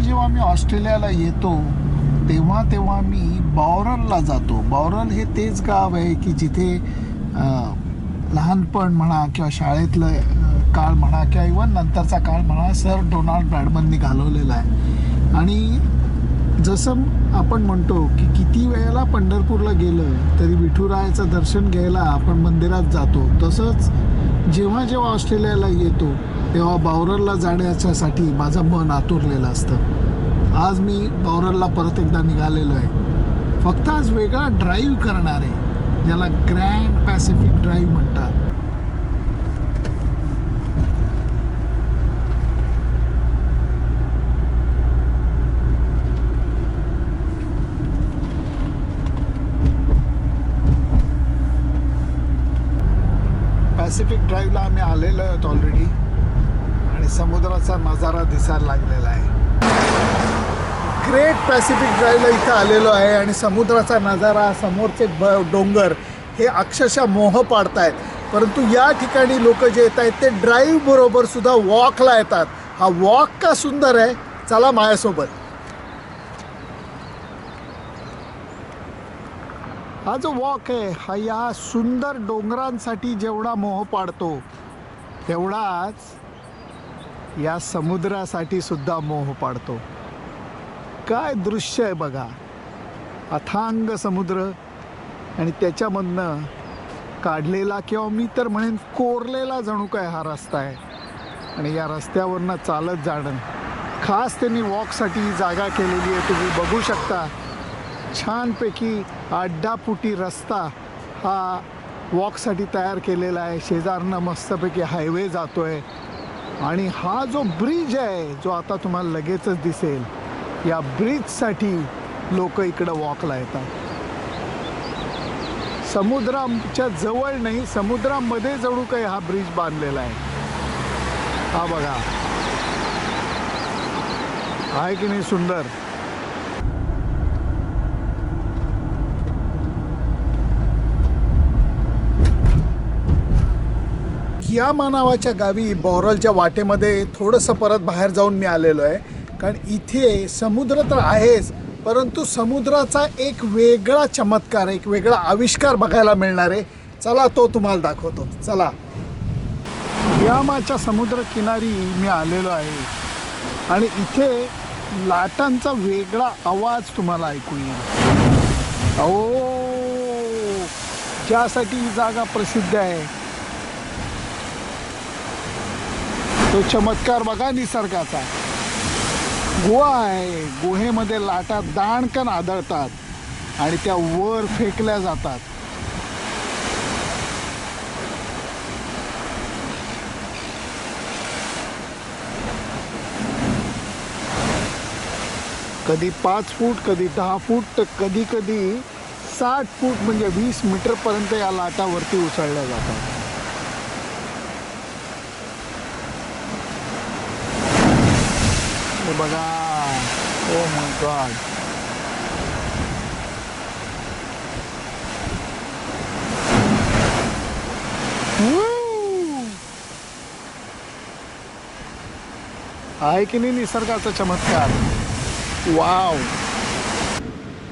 जेव्हा जेव्हा मी ऑस्ट्रेलियाला येतो तेव्हा तेव्हा मी बॉरलला जातो. बॉरल हे तेच गाव आहे की जिथे लहानपण म्हणा किंवा शाळेतलं काळ म्हणा किंवा इवन नंतरचा काळ म्हणा सर डोनाल्ड ब्रॅडमननी घालवलेला आहे. आणि जसं आपण म्हणतो की किती वेळेला पंढरपूरला गेलं तरी विठुरायाचं दर्शन घ्यायला आपण मंदिरात जातो. तसंच जेव्हा जेव्हा ऑस्ट्रेलियाला येतो तेव्हा बावरलला जाण्याच्यासाठी माझं मन आतुरलेलं असतं. आज मी बावरलला परत एकदा निघालेलो आहे. फक्त आज वेगळा ड्राईव्ह करणार आहे ज्याला ग्रँड पॅसिफिक ड्राईव्ह म्हणतात. पॅसिफिक ड्राईव्हला आम्ही आलेलो आहोत ऑलरेडी आणि समुद्राचा नजारा दिसायला लागलेला आहे. ग्रेट पॅसिफिक ड्राईव्हला इथं आलेलो आहे आणि समुद्राचा नजारा समोरचे ब डोंगर हे अक्षरशः मोह पाडतायत. परंतु या ठिकाणी लोक जे येत आहेत ते ड्राईव्ह बरोबर सुद्धा वॉकला येतात. हा वॉक का सुंदर आहे? चला माझ्यासोबत. हा जो वॉक आहे हा या सुंदर डोंगरांसाठी जेवढा मोह पाडतो तेवढाच या समुद्रासाठी सुद्धा मोह पाडतो. काय दृश्य आहे बघा. अथांग समुद्र आणि त्याच्यामधनं काढलेला किंवा मी तर म्हणेन कोरलेला जणू काय हा रस्ता आहे. आणि या रस्त्यावरनं चालत जाणं. खास त्यांनी वॉकसाठी ही जागा केलेली आहे. तुम्ही बघू शकता. छानपैकी आड्डापुटी रस्ता हा वॉकसाठी तयार केलेला आहे. शेजारनं मस्तपैकी हायवे जातो आहे आणि हा जो ब्रिज आहे जो आता तुम्हाला लगेचच दिसेल या ब्रिजसाठी लोक इकडं वॉकला येतात. समुद्राच्या जवळ नाही समुद्रामध्ये जणू काही हा ब्रिज बांधलेला आहे. हा बघा. आहे की नाही सुंदर? कियामा नावाच्या गावी बॉरलच्या वाटेमध्ये थोडंसं परत बाहेर जाऊन मी आलेलो आहे. कारण इथे समुद्र तर आहेच परंतु समुद्राचा एक वेगळा चमत्कार एक वेगळा आविष्कार बघायला मिळणार आहे. चला तो तुम्हाला दाखवतो. चला. यामाच्या समुद्र किनारी मी आलेलो आहे. आणि इथे लाटांचा वेगळा आवाज तुम्हाला ऐकू येईल. अहो ज्यासाठी ही जागा प्रसिद्ध आहे. तो चमत्कार बघा निसर्गाचा. गुहा आहे. गुहेमध्ये लाटा दाणकन आदळतात आणि त्या वर फेकल्या जातात. कधी पाच फूट कधी दहा फूट तर कधी कधी साठ फूट म्हणजे वीस मीटरपर्यंत या लाटा वरती उसळल्या जातात. हे बघा. Oh my God. आहे की नाही निसर्गाचा चमत्कार? वाव!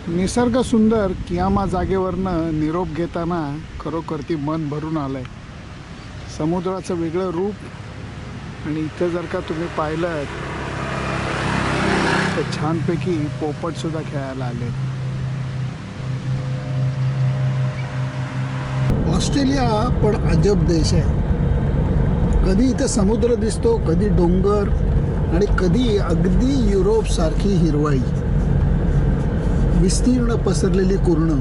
निसर्ग सुंदर कियामा जागेवरनं निरोप घेताना खरोखर ती मन भरून आलंय. समुद्राचं वेगळं रूप आणि इथं जर का तुम्ही पाहिलं तर छानपैकी पोपट सुद्धा खेळायला आले ऑस्ट्रेलिया पण अजब देश आहे. कधी इथे समुद्र दिसतो कधी डोंगर आणि कधी अगदी युरोप सारखी हिरवाई विस्तीर्ण पसरलेली कुर्ण.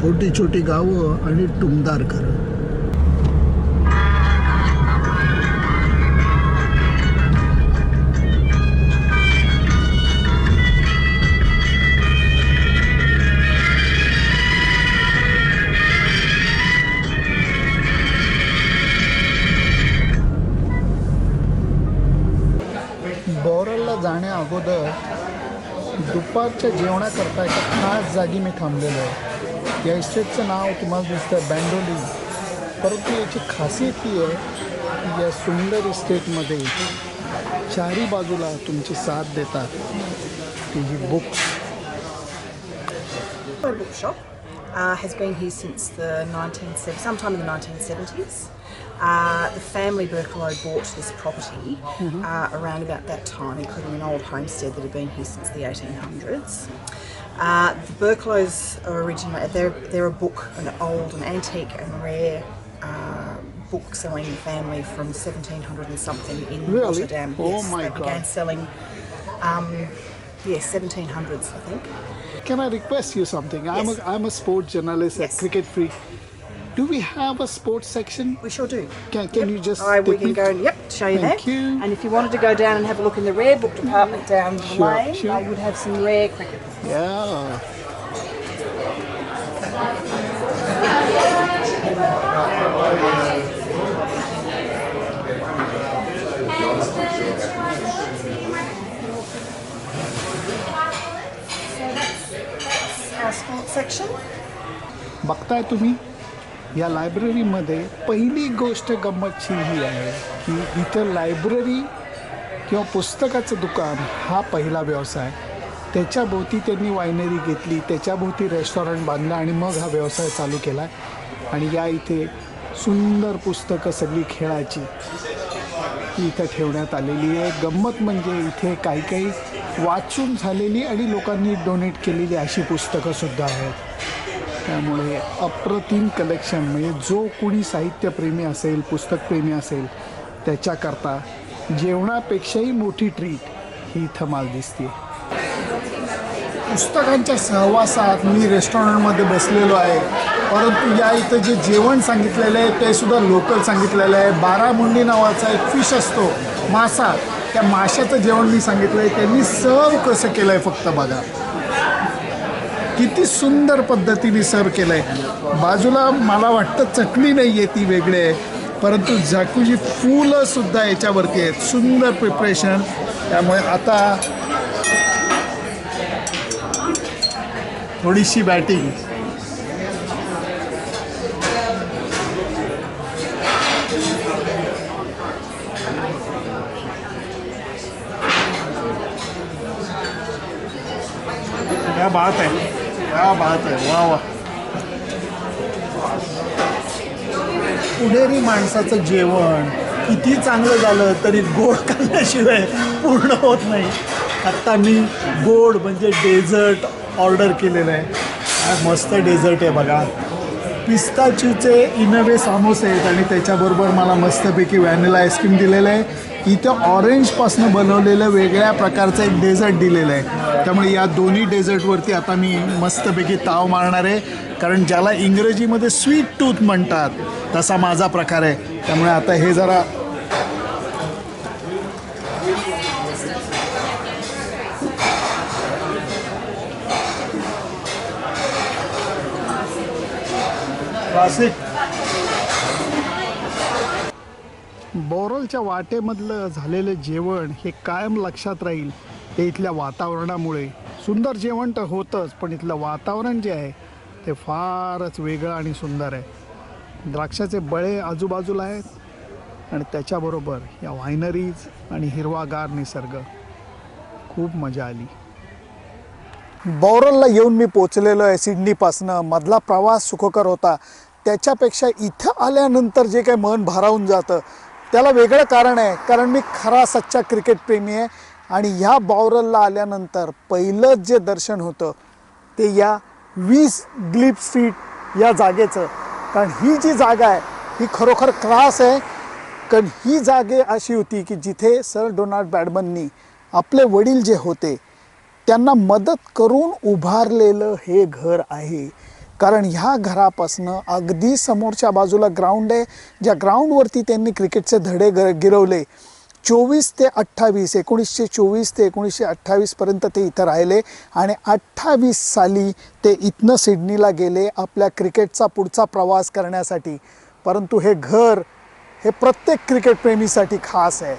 छोटी छोटी गावं आणि टुमदार घरं. दुपारच्या जेवणाकरता एका खास जागी मी थांबलेलो आहे. या इस्टेटचं नाव तुम्हाला दिसतं बँडोली. परंतु याची खासियत ही आहे या सुंदर इस्टेटमध्ये चारी बाजूला तुमची साथ देतात ती ही books. My bookshop uh, has been here since the 1970s, sometime in the 1970s. Uh, the family Berkelo bought this property uh, around about that time, including an old homestead that had been here since the 1800s. Uh, the Berkelos are originally they're they're a book, an old, and antique and rare uh, book selling family from 1700 and something in Really? Rotterdam. Oh yes, my they began selling. Um, yes, 1700s, I think. Can I request you something? I'm Yes. a I'm a sports journalist, Yes. a cricket freak. Do we have a sports section? We sure do. Can can you just All right, we take can me? go and yep, show you Thank that. you. And if you wanted to go down and have a look in the rare book department down the Sure, lane, sure. they would have some rare cricket. Yeah. Our sports section. बघताय तुम्ही या लायब्ररीमध्ये पहिली गोष्ट गंमतची ही आहे की इथं library किंवा पुस्तकाचं दुकान हा पहिला व्यवसाय. त्याच्याभोवती त्यांनी वायनरी घेतली त्याच्याभोवती रेस्टॉरंट बांधलं आणि मग हा व्यवसाय चालू केला. आणि या इथे सुंदर पुस्तकं सगळी खेळाची ती इथं ठेवण्यात आलेली आहे. गंमत म्हणजे इथे काही काही वाचून झालेली आणि लोकांनी डोनेट केलेली अशी पुस्तकंसुद्धा आहेत. त्यामुळे अप्रतिम कलेक्शन म्हणजे जो कुणी साहित्यप्रेमी असेल पुस्तकप्रेमी असेल त्याच्याकरता जेवणापेक्षाही मोठी ट्रीट ही इथं मला दिसते पुस्तकांच्या सहवासात मी रेस्टॉरंटमध्ये बसलेलो आहे. परंतु या इथं जे जेवण सांगितलेलं आहे ते सुद्धा लोकल सांगितलेलं आहे. बारामुंडी नावाचा एक फिश असतो मासा. त्या माशाचं जेवण मी सांगितलं आहे त्यांनी सर्व कसं केलं आहे फक्त बघा. किती सुंदर पद्धतीने सर्व केलं आहे बाजूला मला वाटतं चटणी नाही आहे ती वेगळी आहे परंतु झाकूची फुलंसुद्धा याच्यावरती आहेत. सुंदर प्रिपरेशन त्यामुळे आता थोडीशी बॅटिंग क्या बात है क्या बात आहे. वा वा पुणेरी माणसाचं जेवण किती चांगलं झालं तरी गोड खाल्ल्याशिवाय पूर्ण होत नाही. आत्ता मी गोड म्हणजे डेझर्ट ऑर्डर केलेलं आहे. मस्त डेझर्ट आहे बघा. पिस्ताचीचे इनवे सामोसे आहेत आणि त्याच्याबरोबर मला मस्तपैकी व्हॅनिला आईस्क्रीम दिलेलं आहे. इथं ऑरेंजपासून बनवलेलं वेगळ्या प्रकारचं एक डेझर्ट दिलेलं आहे. त्यामुळे या दोन्ही डेझर्टवरती आता मी मस्तपैकी ताव मारणार आहे. कारण ज्याला इंग्रजीमध्ये स्वीट टूथ म्हणतात तसा माझा प्रकार आहे. त्यामुळे आता हे जरा क्लासिक बोरलच्या वाटेमधलं झालेलं जेवण हे कायम लक्षात राहील. ते इथल्या वातावरणामुळे. सुंदर जेवण तर होतंच पण इथलं वातावरण जे आहे ते फारच वेगळं आणि सुंदर आहे. द्राक्षाचे बळे आजूबाजूला आहेत आणि त्याच्याबरोबर या वायनरीज आणि हिरवागार निसर्ग. खूप मजा आली. बॉरलला येऊन मी पोचलेलो आहे सिडनीपासनं. मधला प्रवास सुखकर होता. त्याच्यापेक्षा इथं आल्यानंतर जे काही मन भारावून जातं त्याला वेगळं कारण आहे. कारण मी खरा सच्चा क्रिकेट प्रेमी आहे. आणि ह्या बॉरलला आल्यानंतर पहिलं जे दर्शन होतं ते या वीस ग्लिप फीट या जागेचं. कारण ही जी जागा आहे ही खरोखर क्लास आहे. कारण ही जागे अशी होती की जिथे सर डोनाल्ड बॅडमननी आपले वडील जे होते त्यांना मदत करून उभारलेलं हे घर आहे. कारण ह्या घरापासनं अगदी समोरच्या बाजूला ग्राउंड आहे. ज्या ग्राउंडवरती त्यांनी क्रिकेटचे धडे ग गिरवले चोवीस ते अठ्ठावीस एकोणीसशे चोवीस ते एकोणीसशे अठ्ठावीसपर्यंत ते इथं राहिले आणि अठ्ठावीस साली ते इथनं सिडनीला गेले आपल्या क्रिकेटचा पुढचा प्रवास करण्यासाठी. परंतु हे घर हे प्रत्येक क्रिकेटप्रेमीसाठी खास आहे.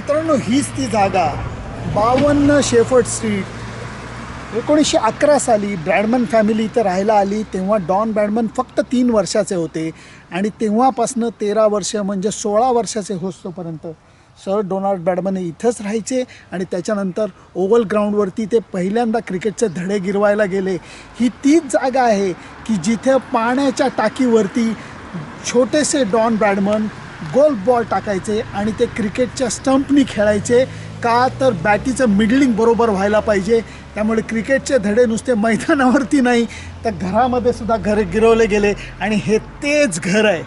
मित्रांनो हीच ती जागा. बावन्न शेफर्ड स्ट्रीट. एकोणीसशे अकरा साली ब्रॅडमन फॅमिली इथं राहायला आली तेव्हा डॉन ब्रॅडमन फक्त तीन वर्षाचे होते आणि तेव्हापासनं तेरा वर्ष म्हणजे सोळा वर्षाचे होस्तोपर्यंत सर डोनाल्ड ब्रॅडमन हे इथंच राहायचे आणि त्याच्यानंतर ओव्हल ग्राउंडवरती ते पहिल्यांदा क्रिकेटचे धडे गिरवायला गेले. ही तीच जागा आहे की जिथे पाण्याच्या टाकीवरती छोटेसे डॉन ब्रॅडमन गोल्फ बॉल टाकायचे आणि ते क्रिकेटच्या स्टंपनी खेळायचे. का तर बॅटीचं मिडलिंग बरोबर व्हायला पाहिजे. त्यामुळे क्रिकेटचे धडे नुसते मैदानावरती नाही तर घरामध्ये सुद्धा घर गिरवले गेले आणि हे तेच घर आहे.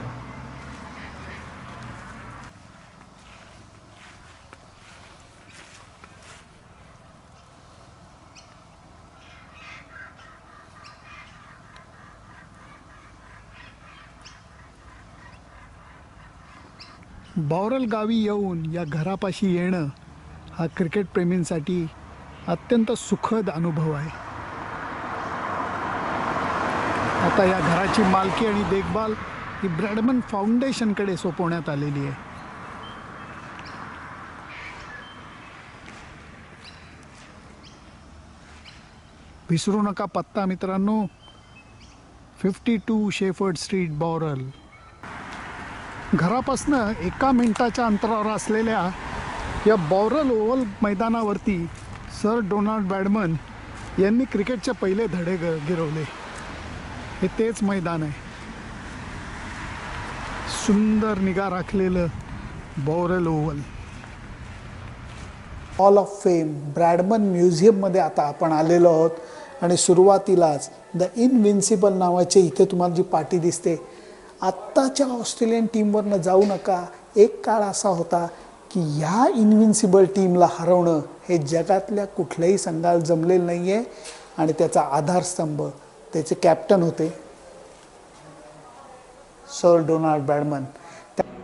बॉरल गावी येऊन या घरापाशी येणं हा क्रिकेटप्रेमींसाठी अत्यंत सुखद अनुभव आहे. आता या घराची मालकी आणि देखभाल ही ब्रॅडमन फाउंडेशनकडे सोपवण्यात आलेली आहे. विसरू नका पत्ता मित्रांनो. Fifty two Shepherd street Bowral घरापासनं एका मिनिटाच्या अंतरावर असलेल्या या बॉरल ओव्हल मैदानावरती सर डोनाल्ड बॅडमन यांनी क्रिकेटचे पहिले धडे ग गिरवले. हे तेच मैदान आहे. सुंदर निगा राखलेलं Bowral oval. Hall of fame Bradman म्युझियममध्ये आता आपण आलेलो आहोत. आणि सुरुवातीलाच द इनविन्सिबल नावाचे इथे तुम्हाला जी पाटी दिसते आत्ताच्या ऑस्ट्रेलियन टीमवरनं जाऊ नका. एक काळ असा होता की ह्या इन्व्हिन्सिबल टीमला हरवणं हे जगातल्या कुठल्याही संघाला जमलेलं नाही आहे आणि त्याचा आधारस्तंभ त्याचे कॅप्टन होते. सर डोनाल्ड बॅडमन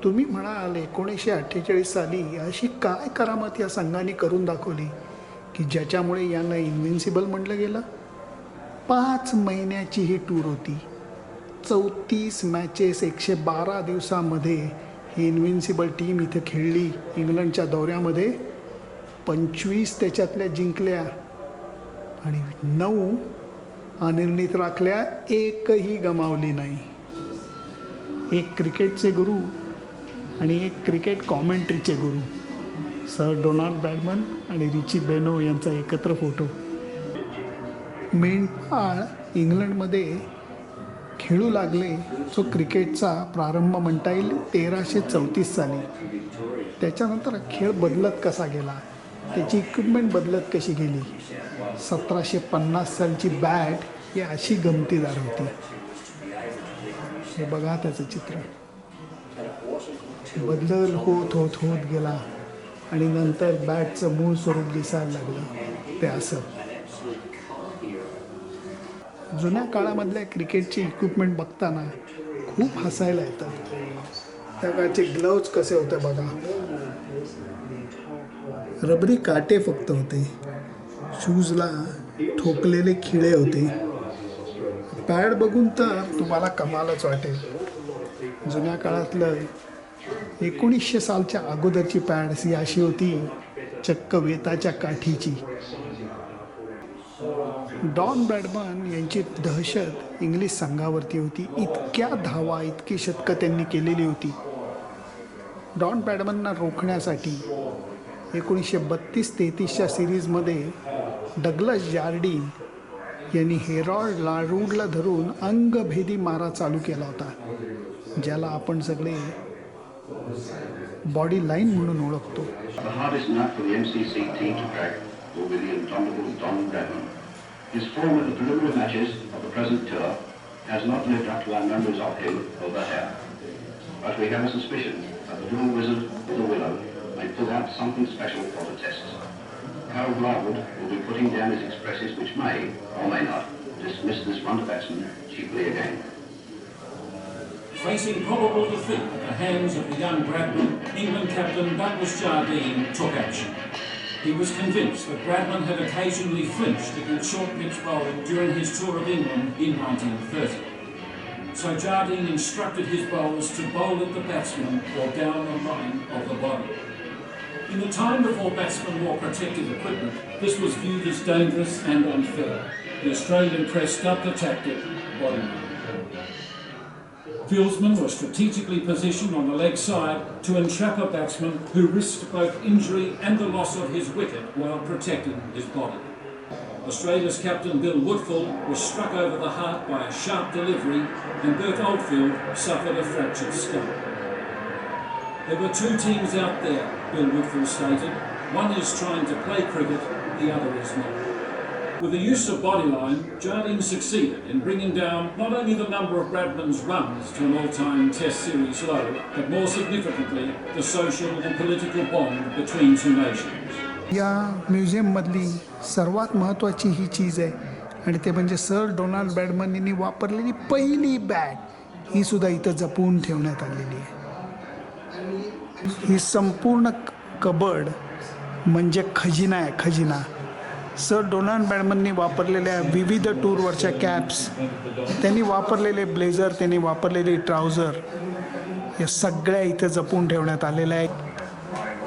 तुम्ही म्हणाल एकोणीसशे अठ्ठेचाळीस साली अशी काय करामत या संघाने करून दाखवली की ज्याच्यामुळे यांना इन्व्हिन्सिबल म्हटलं गेलं? पाच महिन्याची ही टूर होती. चौतीस मॅचेस एकशे बारा दिवसामध्ये ही इन्व्हिन्सिबल टीम इथं खेळली. इंग्लंडच्या दौऱ्यामध्ये पंचवीस त्याच्यातल्या जिंकल्या आणि नऊ अनिर्णित राखल्या. एकही गमावली नाही. एक क्रिकेटचे गुरु आणि एक क्रिकेट कॉमेंट्रीचे गुरु. सर डोनाल्ड बॅडमन आणि रिची बेनो यांचा एकत्र फोटो मेंढपाळ इंग्लंडमध्ये खेळू लागले जो क्रिकेटचा प्रारंभ म्हणता येईल तेराशे चौतीस साली. त्याच्यानंतर खेळ बदलत कसा गेला? त्याची इक्विपमेंट बदलत कशी गेली? सतराशे पन्नास सालची बॅट ही अशी गमतीदार होती. हे बघा त्याचं चित्र. बदल होत होत होत गेला आणि नंतर बॅटचं मूळ स्वरूप दिसायला लागलं. ते असं. जुन्या काळामधल्या क्रिकेटची इक्विपमेंट बघताना खूप हसायला येतं. त्या काळचे ग्लव्ज कसे होते बघा. रबरी काटे फक्त होते. शूजला ठोकलेले खिळे होते. पॅड बघून तर तुम्हाला कमालच वाटेल. जुन्या काळातलं एकोणीसशे सालच्या अगोदरची पॅड्स ही अशी होती चक्क वेताच्या काठीची. डॉन ब्रॅडमन यांची दहशत इंग्लिश संघावरती होती. इतक्या धावा इतकी शतकं त्यांनी केलेली होती. डॉन ब्रॅडमनना रोखण्यासाठी एकोणीसशे बत्तीस तेहतीसच्या सिरीजमध्ये डगलस जार्डीन यांनी हेरॉल्ड लारूडला धरून अंगभेदी मारा चालू केला होता ज्याला आपण सगळे बॉडी लाईन म्हणून ओळखतो. His form at the preliminary matches of the present tour has not lived up to our memories of him over here. But we have a suspicion that the little wizard of the willow may pull out something special for the test. Harold Larwood will be putting down his expresses which may, or may not, dismiss this wonder batsman cheaply again. Facing probable defeat at the hands of the young Bradman, England captain Douglas Jardine took action. He was convinced that Bradman had occasionally flinched against short pitch bowling during his tour of England in 1930. So Jardine instructed his bowlers to bowl at the batsman or down the line of the body. In the time before batsmen wore protective equipment, this was viewed as dangerous and unfair. The Australian press dubbed the tactic bodyline. Fieldsmen were strategically positioned on the leg side to entrap a batsman who risked both injury and the loss of his wicket while protecting his body. Australia's captain Bill Woodfull was struck over the heart by a sharp delivery and Bert Oldfield suffered a fractured skull. There were two teams out there, Bill Woodfull stated. One is trying to play cricket, the other is not. With the use of bodyline, Jardine succeeded in bringing down not only the number of Bradman's runs to an all-time Test series low, but more significantly, the social and political bond between two nations. या म्युझियममधली सर्वात महत्त्वाची ही चीज आहे आणि ते म्हणजे sir Donald Bradman यांनी वापरलेली पहिली बॅट ही सुद्धा इथं जपून ठेवण्यात आलेली आहे ही संपूर्ण क- कबड म्हणजे खजिना आहे खजिना सर डोनाल्ड बॅडमननी वापरलेल्या विविध टूरवरच्या कॅप्स त्यांनी वापरलेले ब्लेझर त्यांनी वापरलेले ट्राउझर या सगळ्या इथं जपून ठेवण्यात आलेल्या आहेत.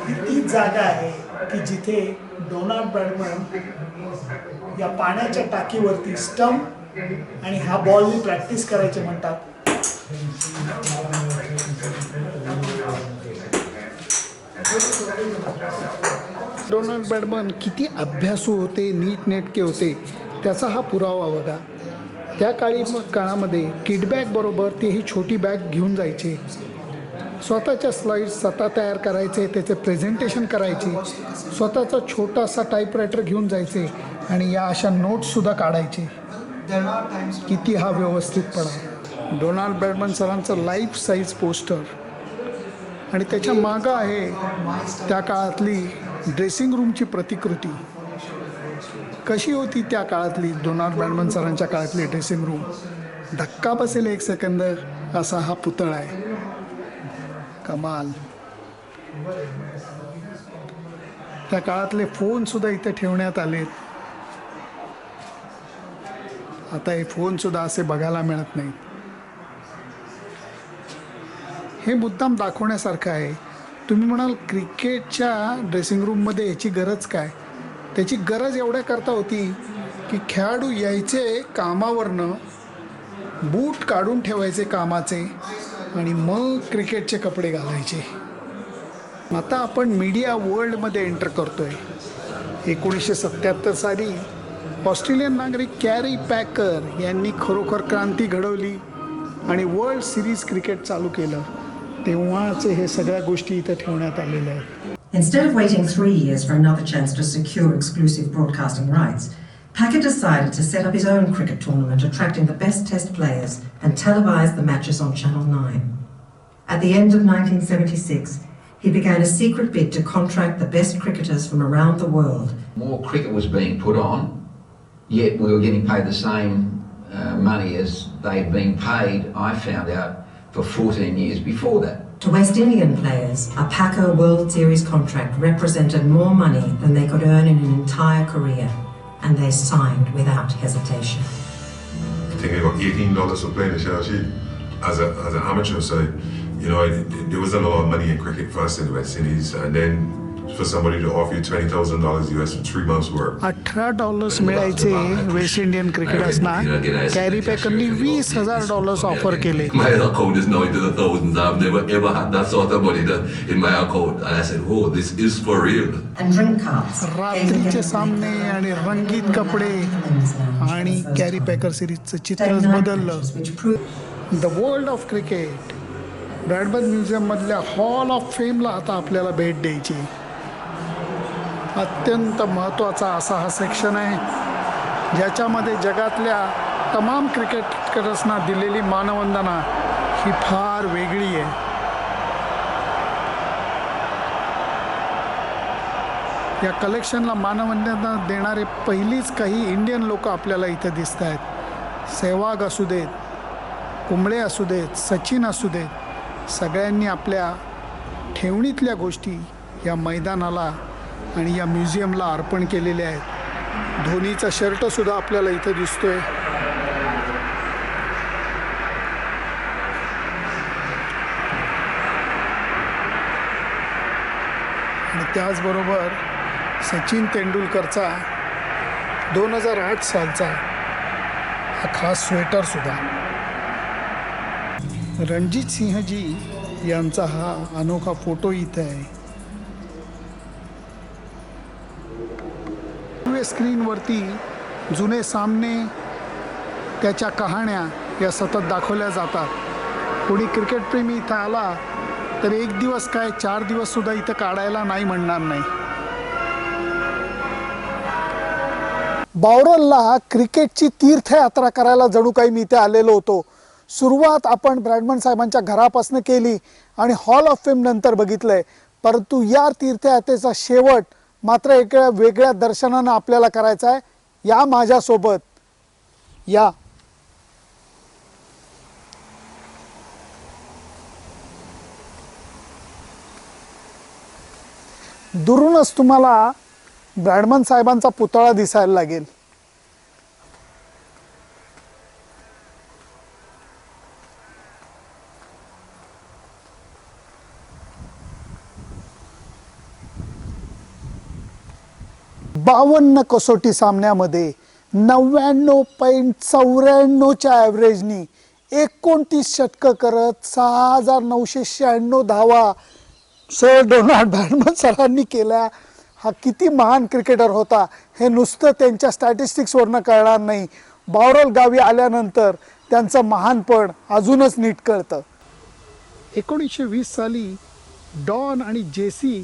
ही ती जागा आहे की जिथे डोनाल्ड ब्रॅडमन या पाण्याच्या टाकीवरती स्टंप आणि ह्या बॉलनी प्रॅक्टिस करायचे म्हणतात. डोनाल्ड बॅडमन किती अभ्यासू होते नीटनेटके होते त्याचा हा पुरावा बघा. त्या काळी मग काळामध्ये किडबॅग बरोबर ही छोटी बॅग घेऊन जायचे. स्वतःच्या स्लाईड्स स्वतः तयार करायचे त्याचे प्रेझेंटेशन करायचे. स्वतःचा छोटासा टाईपरायटर घेऊन जायचे आणि या अशा नोट्ससुद्धा काढायचे. किती हा व्यवस्थितपणा. डोनाल्ड बॅडमन सरांचं लाईफ साईज पोस्टर आणि त्याच्या मागं आहे त्या काळातली ड्रेसिंग रूमची प्रतिकृती कशी होती त्या काळातली? डोनाल्ड ब्रॅडमन सरांच्या काळातली ड्रेसिंग रूम. धक्का बसेल एक सेकंद असा हा पुतळा आहे. कमाल. त्या काळातले फोन सुद्धा इथे ठेवण्यात आलेत. आता हे फोन सुद्धा असे बघायला मिळत नाहीत. हे मुद्दाम दाखवण्यासारखं आहे. तुम्ही म्हणाल क्रिकेटच्या ड्रेसिंग रूममध्ये याची गरज काय? त्याची गरज एवढ्या करता होती की खेळाडू यायचे कामावरनं बूट काढून ठेवायचे कामाचे आणि मग क्रिकेटचे कपडे घालायचे. आता आपण मीडिया वर्ल्डमध्ये एंटर करतो आहे एकोणीसशे सत्याहत्तर साली ऑस्ट्रेलियन नागरिक कॅरी पॅकर यांनी खरोखर क्रांती घडवली आणि वर्ल्ड सिरीज क्रिकेट चालू केलं. तेव्हाचे हे सगळ्या गोष्टी इथं ठेवण्यात आलेल्या आहेत Instead of waiting three years for another chance to secure exclusive broadcasting rights, Packer decided to set up his own cricket tournament, attracting the best test players and televise the matches on Channel 9. At the end of 1976, he began a secret bid to contract the best cricketers from around the world. more cricket was being put on, yet we were getting paid the same uh, money as they'd been paid, I found out, for 14 years before that. To West Indian players, a Packer World Series contract represented more money than they could earn in an entire career, and they signed without hesitation. I think I got eighteen dollars for playing the Shell as a as an amateur. So, you know, it, it, there wasn't a lot of money in cricket first in the West Indies, and then for somebody to offer you twenty thousand dollars US for three months' work. अठरा dollars मिळायचे West Indian क्रिकेटर्सना Kerry पॅकरनी वीस हजार dollars offer केले My account is now into the thousands. I've never ever had that sort of money that, in my account. And I said, oh, this is for real. And drink cards. रात्रीचे सामने आणि रंगीत कपडे आणि carry Packer सिरीजचं चित्रच बदललं which proved the world of cricket Bradman म्युझियममधल्या hall of फेमला आता आपल्याला भेट द्यायची अत्यंत महत्त्वाचा असा हा सेक्शन आहे ज्याच्यामध्ये जगातल्या तमाम क्रिकेटर्सना दिलेली मानवंदना ही फार वेगळी आहे. या कलेक्शनला मानवंदना देणारे पहिलीच काही इंडियन लोक आपल्याला इथं दिसत आहेत सेहवाग असू देत कुंबळे असू देत सचिन असू देत सगळ्यांनी आपल्या ठेवणीतल्या गोष्टी या मैदानाला आणि या म्युझियमला अर्पण केलेले आहेत. धोनीचा शर्टसुद्धा आपल्याला इथं दिसतोय. आणि त्याचबरोबर सचिन तेंडुलकरचा दोन हजार आठ सालचा हा खास स्वेटरसुद्धा रणजित सिंहजी यांचा हा अनोखा फोटो इथे आहे. स्क्रीनवरती जुने सामने त्याच्या कहाण्या या सतत दाखवल्या जातात. कोणी क्रिकेटप्रेमी इथं आला तर एक दिवस काय चार दिवस सुद्धा इथं काढायला नाही म्हणणार नाही. बावरलला क्रिकेटची तीर्थयात्रा करायला जणू काही मी इथे आलेलो होतो. सुरुवात आपण ब्रॅडमन साहेबांच्या घरापासून केली आणि हॉल ऑफ फेम नंतर बघितलंय. परंतु या तीर्थयात्रेचा शेवट मात्र एका वेगळ्या दर्शनानं आपल्याला करायचं आहे. या माझ्यासोबत या. दुरूनच तुम्हाला ब्रॅडमन साहेबांचा पुतळा दिसायला लागेल. बावन्न कसोटी सामन्यामध्ये नव्याण्णव पॉईंट चौऱ्याण्णवच्या ॲव्हरेजनी एकोणतीस षटकं करत सहा हजार नऊशे शहाण्णव धावा सर डोनाल्ड बॅडमन सरांनी केल्या. हा किती महान क्रिकेटर होता हे नुसतं त्यांच्या स्टॅटिस्टिक्सवरनं कळणार नाही. बावरल गावी आल्यानंतर त्यांचं महानपण अजूनच नीट कळतं. एकोणीसशे वीस साली डॉन आणि जेसी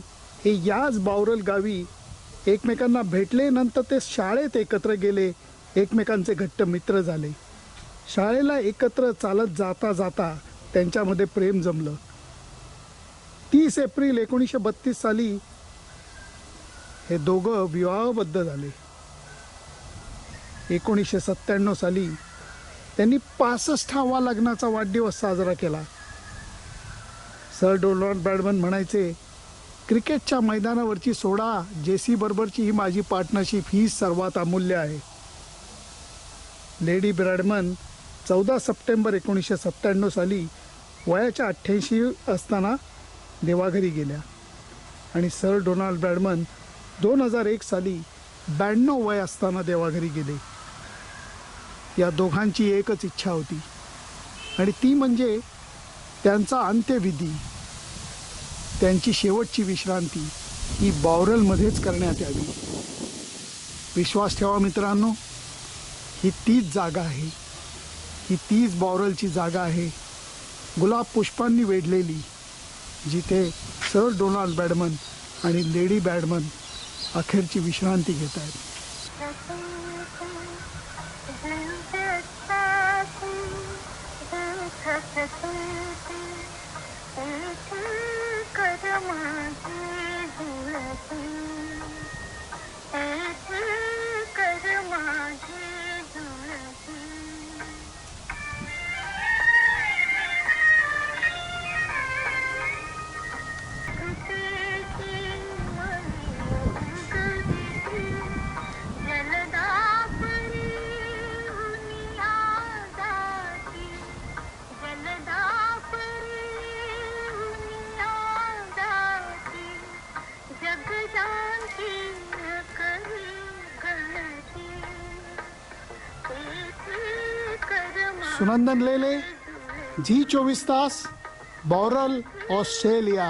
हे याच बावरल गावी एकमेकांना भेटले नंतर ते शाळेत एकत्र गेले. एकमेकांचे घट्ट मित्र झाले. शाळेला एकत्र चालत जाता जाता त्यांच्यामध्ये प्रेम जमलं. तीस एप्रिल एकोणीसशे बत्तीस साली हे दोघं विवाहबद्ध झाले. एकोणीसशे सत्त्याण्णव साली त्यांनी पासष्टावा लग्नाचा वाढदिवस साजरा केला. सर डोनाल्ड ब्रॅडमन म्हणायचे क्रिकेटच्या मैदानावरची सोडा जेसी बरोबरची ही माझी पार्टनरशिप ही सर्वात अमूल्य आहे. लेडी ब्रॅडमन चौदा सप्टेंबर एकोणीसशे सत्त्याण्णव साली वयाच्या अठ्ठ्याऐंशी असताना देवाघरी गेल्या. आणि सर डोनाल्ड ब्रॅडमन दोन हजार एक साली ब्याण्णव वय असताना देवाघरी गेले. या दोघांची एकच इच्छा होती. आणि ती म्हणजे त्यांचा अंत्यविधी. त्यांची शेवटची विश्रांती ही बॉरलमध्येच करण्यात यावी. विश्वास ठेवा मित्रांनो ही तीच जागा आहे. ही तीच बॉरलची जागा आहे. गुलाब पुष्पांनी वेढलेली जिथे सर डोनाल्ड बॅडमन आणि लेडी बॅडमन अखेरची विश्रांती घेत आहेत सुनंदन लेले झी चोवीस तास बॉरल ऑस्ट्रेलिया।